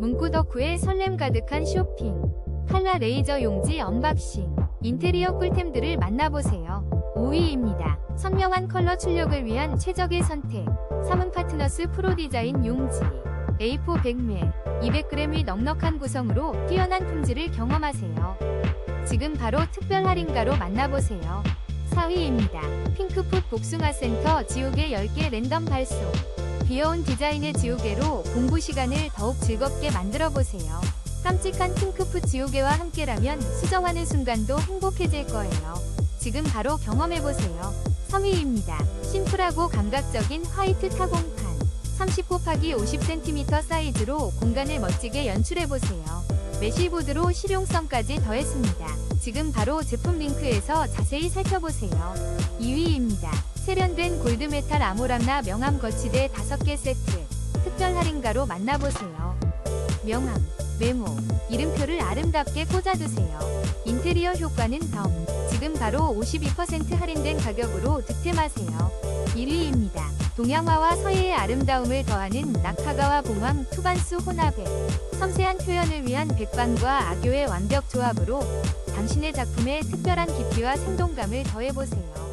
문구 덕후의 설렘 가득한 쇼핑. 칼라 레이저 용지 언박싱. 인테리어 꿀템들을 만나보세요. 5위입니다. 선명한 컬러 출력을 위한 최적의 선택. 삼은 파트너스 프로 디자인 용지. A4 백매. 200g의 넉넉한 구성으로 뛰어난 품질을 경험하세요. 지금 바로 특별 할인가로 만나보세요. 4위입니다. 핑크풋 복숭아 센터 지우개 10개 랜덤 발송. 귀여운 디자인의 지우개로 공부 시간을 더욱 즐겁게 만들어 보세요. 깜찍한 핑크풋 지우개와 함께라면 수정하는 순간도 행복해질 거예요. 지금 바로 경험해 보세요. 3위입니다. 심플하고 감각적인 화이트 타공판. 30 곱하기 50cm 사이즈로 공간을 멋지게 연출해 보세요. 메쉬보드로 실용성까지 더했습니다. 지금 바로 제품 링크에서 자세히 살펴보세요. 2위입니다. 세련된 골드메탈 아모람나 명암 거치대 5개 세트. 특별 할인가로 만나보세요. 명암, 메모, 이름표를 아름답게 꽂아두세요. 인테리어 효과는 덤. 지금 바로 52% 할인된 가격으로 득템하세요. 1위입니다. 동양화와 서예의 아름다움을 더하는 낙하가와 봉황 투반수 혼합에 섬세한 표현을 위한 백반과 악교의 완벽 조합으로 당신의 작품에 특별한 깊이와 생동감을 더해보세요.